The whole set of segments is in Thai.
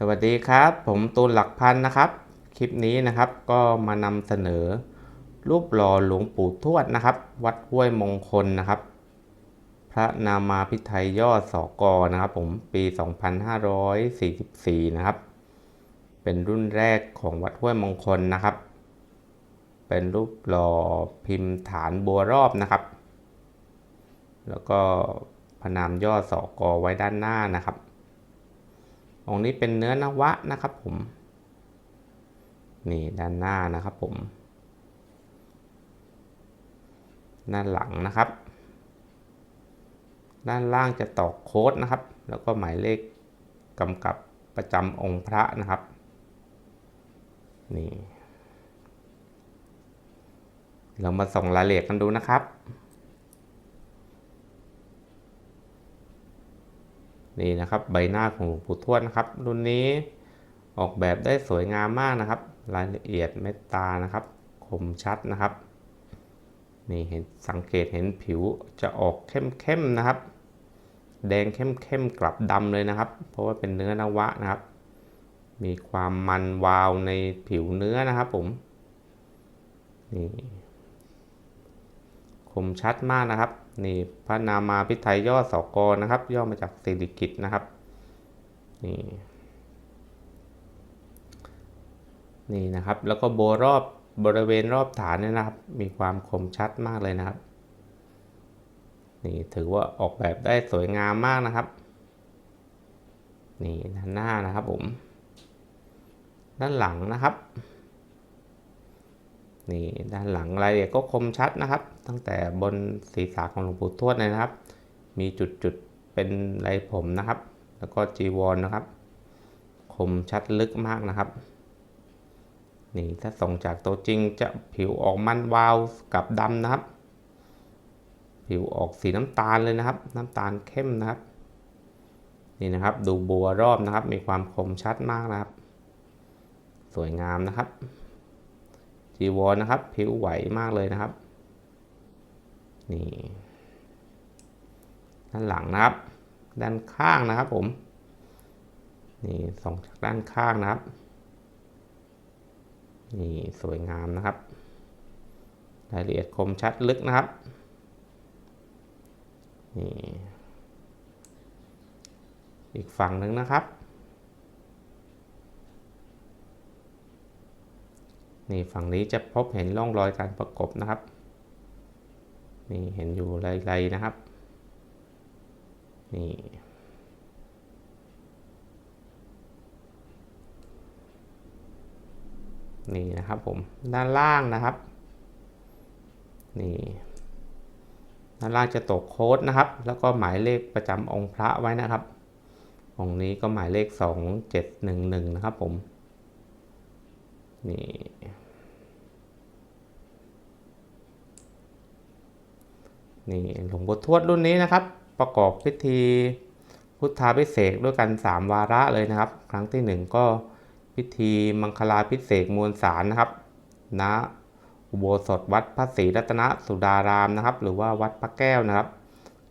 สวัสดีครับ ผมตูนหลักพันนะครับ คลิปนี้นะครับก็มานำเสนอ รูปหล่อหลวงปู่ทวดนะครับ วัดห้วยมงคลนะครับ พระนามาพิไทยยอดสอกอนะครับ ผมปี 2544 นะครับ เป็นรุ่นแรกของวัดห้วยมงคลนะครับ เป็นรูปหล่อพิมพ์ฐานบัวรอบนะครับ แล้วก็พระนามยอดสอกอไว้ด้านหน้านะครับ องค์นี้เป็นเนื้อนวะนะครับผม นี่ด้านหน้านะครับผม ด้านหลังนะครับ ด้านล่างจะตอกโค้ดนะครับ แล้วก็หมายเลขกำกับประจำองค์พระนะครับ นี่เรามาส่องรายละเอียดกันดูนะครับ นี่นะครับใบหน้าของหลวงปู่ทวดนะครับ รุ่นนี้ออกแบบได้สวยงามมากนะครับ รายละเอียดเม็ดตานะครับ คมชัดนะครับนี่เห็นสังเกตเห็นผิวจะออกเข้มๆนะครับ แดงเข้มๆกลับดำเลยนะครับ เพราะว่าเป็นเนื้อนวะนะครับ มีความมันวาวในผิวเนื้อนะครับผมนี่คมชัดมากนะครับ นี่พระนามาพิไทยย่อสอกรนะครับ ย่อมาจากสิริกิตนะครับนี่นี่นะครับ แล้วก็โบรอบบริเวณรอบฐานเนี่ยนะครับ มีความคมชัดมากเลยนะครับ นี่ถือว่าออกแบบได้สวยงามมากนะครับ นี่ด้านหน้านะครับผม ด้านหลังนะครับ นี่ด้านหลังรายละเอียดก็คมชัดนะครับ ตั้งแต่บนศีรษะของหลวงปู่ทวดเลยนะครับ มีจุดๆเป็นไรผมนะครับ แล้วก็จีวรนนะครับ คมชัดลึกมากนะครับนี่ถ้าส่องจากตัวจริงจะผิวออกมันวาวกับดำนะครับ ผิวออกสีน้ำตาลเลยนะครับ น้ำตาลเข้มนะครับ นี่นะครับ ดูบัวรอบนะครับ มีความคมชัดมากนะครับ สวยงามนะครับ จีวรนะครับ ผิวไหวมากเลยนะครับ นี่ ด้านหลังนะครับ ด้านข้างนะครับผม นี่ส่องจากด้านข้างนะครับ นี่สวยงามนะครับ รายละเอียดคมชัดลึกนะครับ นี่ อีกฝั่งหนึ่งนะครับ นี่ฝั่งนี้จะพบเห็นร่องรอยการประกบนะครับ นี่เห็นอยู่ไรๆนะครับ นี่นี่นะครับผมด้านล่างนะครับนี่ด้านล่างจะตกโค้ดนะครับ แล้วก็หมายเลขประจำองค์พระไว้นะครับ องค์นี้ก็หมายเลขสองเจ็ดหนึ่งหนึ่งนะครับผมนี่ นี่หลวงปู่ทวดรุ่นนี้นะครับ ประกอบพิธีพุทธาพิเศษด้วยกัน 3 วาระเลยนะครับ ครั้งที่ 1 ก็พิธีมังคลาพิเศษมวลสารนะครับณอุโบสถวัดพระศรีรัตนสุดารามนะครับ หรือว่าวัดพระแก้วนะครับ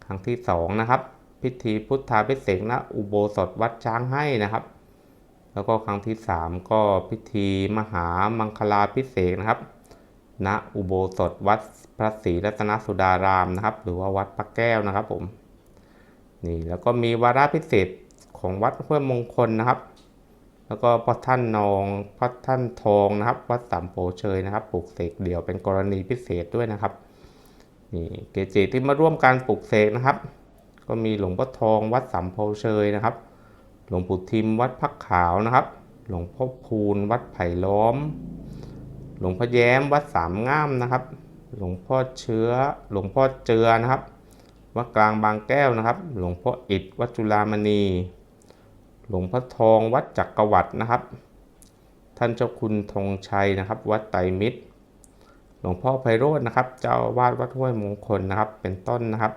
ครั้งที่2นะครับพิธีพุทธาพิเศษกณอุโบสถวัดช้างให้นะครับ แล้วก็ครั้งที่ 3 ก็พิธีมหามังคลาพิเศษนะครับ ณอุโบสถวัดพระศรีรัตนสุดารามนะครับ หรือว่าวัดพระแก้วนะครับผมนี่แล้วก็มีวาระพิเศษของวัดห้วยมงคลนะครับ แล้วก็พระท่านนองพระท่านทองนะครับ วัดสัมโพเชยนะครับปลูกเสกเดี่ยวเป็นกรณีพิเศษด้วยนะครับนี่เกจิที่มาร่วมการปลูกเสกนะครับ ก็มีหลวงพ่อทองวัดสัมโพเชยนะครับ หลวงปู่ทิมวัดพักขาวนะครับ หลวงพ่อพูนวัดไผ่ล้อม หลวงพ่อแย้มวัดสามง่ามนะครับ หลวงพ่อเชื้อ หลวงพ่อเจือนะครับ วัดกลางบางแก้วนะครับ หลวงพ่ออิดวัดจุฬามณี หลวงพ่อทองวัดจักรวรรดินะครับ ท่านเจ้าคุณธงชัยนะครับ วัดไตรมิตร หลวงพ่อไพโรจน์นะครับ เจ้าวาดวัดห้วยมงคลนะครับ เป็นต้นนะครับ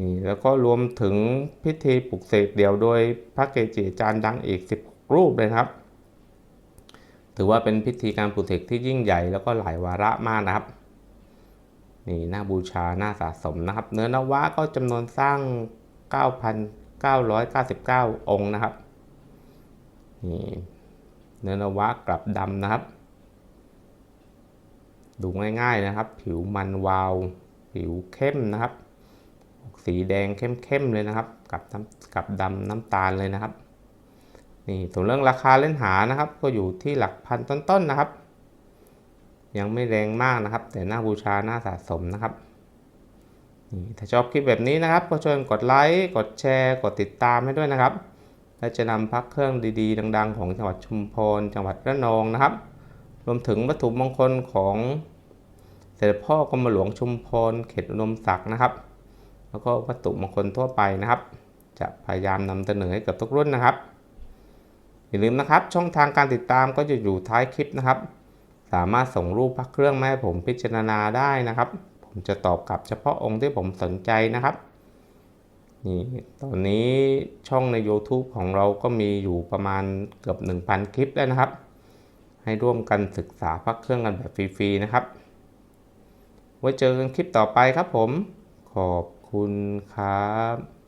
นี่แล้วก็รวมถึงพิธีปลุกเสกเดี่ยวโดยพระเกจิอาจารย์ดังอีก10รูปเลยครับ ถือว่าเป็นพิธีการปลุกเสกที่ยิ่งใหญ่แล้วก็หลายวาระมากนะครับนี่หน่าบูชาหน่าสะสมนะครับ เนื้อนวะก็จำนวนสร้าง 9,999 องค์นะครับนี่เนื้อนวะกลับดำนะครับ ดูง่ายๆนะครับ ผิวมันวาว ผิวเข้มนะครับ สีแดงเข้มๆเลยนะครับ กับกับดำน้ำตาลเลยนะครับ นี่ส่วนเรื่องราคาเล่นหานะครับ ก็อยู่ที่หลักพันต้นๆนะครับ ยังไม่แรงมากนะครับ แต่หน้าบูชาหน้าสะสมนะครับนี่ถ้าชอบคลิปแบบนี้นะครับ ก็ช่วยกดไลค์กดแชร์กดติดตามให้ด้วยนะครับ และจะนำพักเครื่องดีๆ ดัง ๆ ของจังหวัดชุมพรจังหวัดระนองนะครับ รวมถึงวัตถุมงคลของเสด็จพ่อกรมหลวงชุมพรเขตอุดมศักดิ์นะครับ แล้วก็วัตถุมงคลทั่วไปนะครับ จะพยายามนำเสนอให้กับทุกรุ่นนะครับ อย่าลืมนะครับ ช่องทางการติดตามก็จะอยู่ท้ายคลิปนะครับ สามารถส่งรูปพระเครื่องมาให้ผมพิจารณาได้นะครับ ผมจะตอบกลับเฉพาะองค์ที่ผมสนใจนะครับนี่ตอนนี้ช่องใน YouTube ของเราก็มีอยู่ประมาณเกือบ 1,000 คลิปแล้วนะครับ ให้ร่วมกันศึกษาพระเครื่องกันแบบฟรีๆนะครับ ไว้เจอกันคลิปต่อไปครับผม ขอบคุณครับ